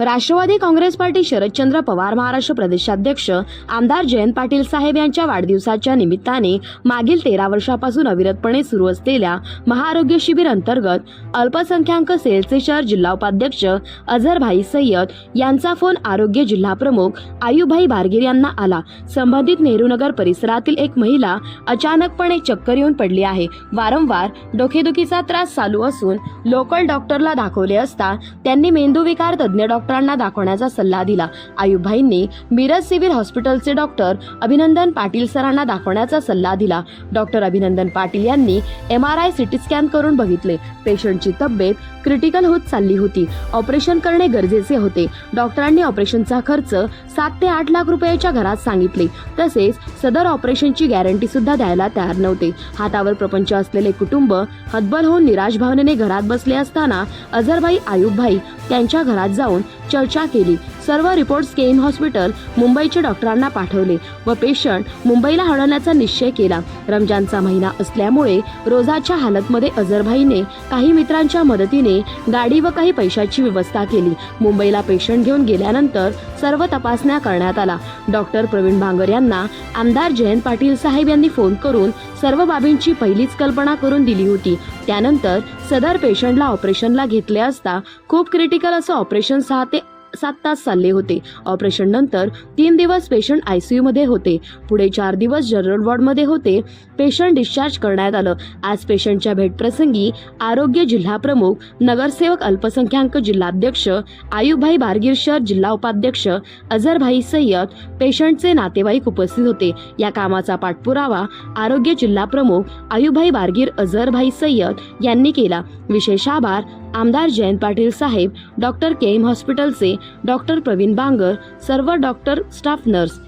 Rashtravadi Congress party Sharadchandra Pawar Maharashtra प्रदेशाध्यक्ष आमदार जयंत पाटील साहेब यांच्या वाढदिवसाच्या निमित्ताने मागील तेरा वर्षापासून अविरतपणे सुरू असलेल्या महाआरोग्य शिबिर अंतर्गत अल्पसंख्याक सेलचे शहर जिल्हा उपाध्यक्ष अझरभाई सय्यद यांचा फोन आरोग्य जिल्हा प्रमुख आयुभाई बारगीर यांना आला. संबंधित नेहरूनगर परिसरातील एक महिला अचानकपणे चक्कर येऊन पडली आहे. वारंवार डोकेदुखीचा त्रास चालू असून लोकल डॉक्टरला दाखवले असता त्यांनी मेंदूविकार तज्ज्ञ डॉक्टरांना दाखवण्याचा सल्ला दिला. आयुभाईंनी मिरज सिव्हिल हॉस्पिटलचे डॉक्टर अभिनंदन पाटील सरांना दाखवण्याचा सल्ला दिला. डॉक्टर अभिनंदन पाटील यांनी M R I CT scan करून बघितले. पेशंटची तब्येत क्रिटिकल होत चालली होती. ऑपरेशन करणे गरजेचे होते. डॉक्टरांनी ऑपरेशनचा खर्च सात ते आठ लाख रुपयाच्या घरात सांगितले. तसेच सदर ऑपरेशनची गॅरंटी सुद्धा द्यायला तयार नव्हते. हातावर प्रपंच असलेले कुटुंब हतबल होऊन निराश भावनेने घरात बसले असताना अझरभाई आयुबभाई त्यांच्या घरात जाऊन चर्चा केली. सर्व रिपोर्ट्स केईम हॉस्पिटल मुंबईच्या डॉक्टरांना पाठवले व पेशंट मुंबईला हडवण्याचा निश्चय केला. रमजानचा महिना असल्यामुळे रोजाच्या हालतमध्ये अझरभाईने काही मित्रांच्या मदतीने गाडी व काही पैशाची व्यवस्था केली. मुंबईला पेशंट घेऊन गेल्यानंतर सर्व तपासण्या करण्यात आला. डॉक्टर प्रवीण भांगर यांना आमदार जयंत पाटील साहेब यांनी फोन करून सर्व बाबींची पहिलीच कल्पना करून दिली होती. त्यानंतर सदर पेशंटला ऑपरेशनला घेतले असता खूप क्रिटिकल असं ऑपरेशन सहा ते सात तास चालले होते. ऑपरेशन नंतर तीन दिवस पेशंट आयसीयू मध्ये होते. पुढे चार दिवस जनरल वॉर्डमध्ये होते. पेशंट डिस्चार्ज करण्यात आलं. आज पेशंटच्या भेटप्रसंगी आरोग्य जिल्हा प्रमुख नगरसेवक अल्पसंख्याक जिल्हाध्यक्ष आयुभाई बारगीर शहर जिल्हा उपाध्यक्ष अझरभाई सय्यद पेशंटचे नातेवाईक उपस्थित होते. या कामाचा पाठपुरावा आरोग्य जिल्हा प्रमुख आयुभाई बारगीर अझरभाई सय्यद यांनी केला. विशेष आभार आमदार जयंत पाटील साहेब डॉक्टर के एम हॉस्पिटलचे डॉक्टर प्रवीण बांगर सर्व डॉक्टर स्टाफ नर्स.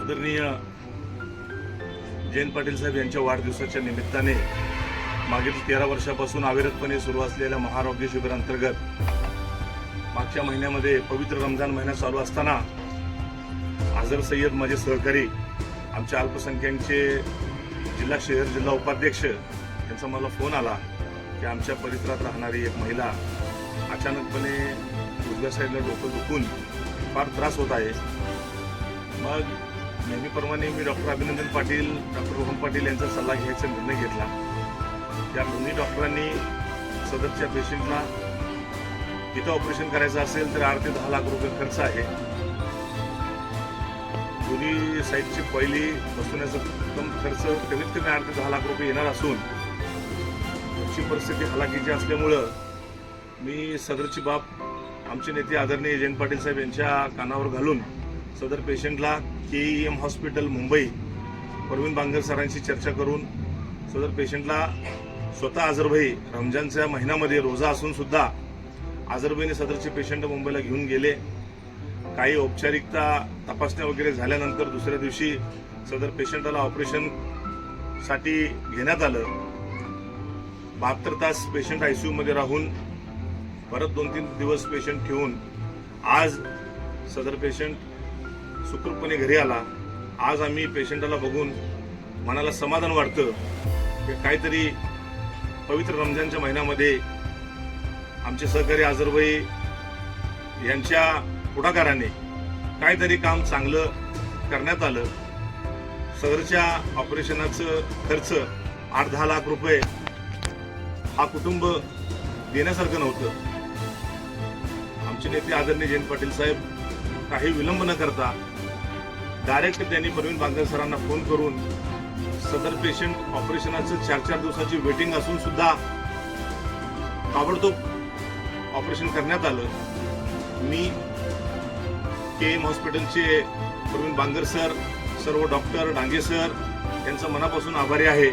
आदरणीय जयंत पाटील साहेब यांच्या वाढदिवसाच्या निमित्ताने मागील तेरा वर्षापासून अविरतपणे सुरू असलेल्या महाआरोग्य शिबिरांतर्गत मागच्या महिन्यामध्ये पवित्र रमजान महिना चालू असताना आझर सय्यद माझे सहकारी आमच्या अल्पसंख्याकचे जिल्हा शहर जिल्हा उपाध्यक्ष यांचा मला फोन आला. की आमच्या परिसरात राहणारी एक महिला अचानकपणे उजव्या साईडला डोकं दुखून फार त्रास होत आहे. मग नेहमीप्रमाणे मी डॉक्टर अभिनंदन पाटील डॉक्टर रोहन पाटील यांचा सल्ला घ्यायचा निर्णय घेतला. त्या दोन्ही डॉक्टरांनी सदरच्या पेशंटला इथं ऑपरेशन करायचं असेल तर आठ ते दहा लाख रुपये खर्च आहे. दोन्ही साईडची पहिली बसवण्याचा उत्तम खर्च कमीत कमी आठ ते दहा लाख रुपये येणार असून आमची परिस्थिती हलाखीची असल्यामुळं मी सदरची बाब आमचे नेते आदरणीय जयंत पाटील साहेब यांच्या कानावर घालून सदर पेशंटला K E M hospital Mumbai Pravin Bangar सरांशी चर्चा करून सदर पेशंटला स्वतः आजरभाई रमजानच्या महिन्यामध्ये रोजा असूनसुद्धा आजरभाईने सदरचे पेशंट मुंबईला घेऊन गेले. काही औपचारिकता तपासण्या वगैरे झाल्यानंतर दुसऱ्या दिवशी सदर पेशंटला ऑपरेशनसाठी घेण्यात आलं. बहात्तर तास पेशंट आयसीयू मध्ये राहून परत दोन तीन दिवस पेशंट ठेवून आज सदर पेशंट सुखरूपपणे घरी आला. आज आम्ही पेशंटला बघून मनाला समाधान वाटतं की काहीतरी पवित्र रमजानच्या महिन्यामध्ये आमचे सहकारी आजरबाई यांच्या पुढाकाराने काहीतरी काम चांगलं करण्यात आलं. सदरच्या ऑपरेशनाचं खर्च आठ दहा लाख रुपये हा कुटुंब देण्यासारखं नव्हतं. आमचे नेते आदरणीय जयंत पाटील साहेब काही विलंब न करता डायरेक्ट त्यांनी प्रवीण बांगर सरांना फोन करून सदर पेशंट ऑपरेशनाचं चार चार दिवसाची वेटिंग असून सुद्धा ताबडतोब ऑपरेशन करण्यात आलं. मी के एम हॉस्पिटलचे प्रवीण बांगर सर सर्व डॉक्टर डांगे सर यांचं मनापासून आभारी आहे.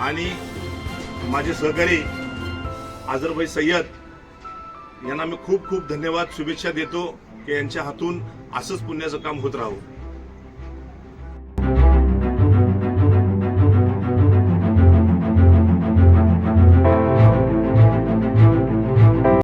आणि माझे सहकारी आझरभाई सय्यद यांना मी खूप खूप धन्यवाद शुभेच्छा देतो की यांच्या हातून असंच पुण्याचं काम होत राहू.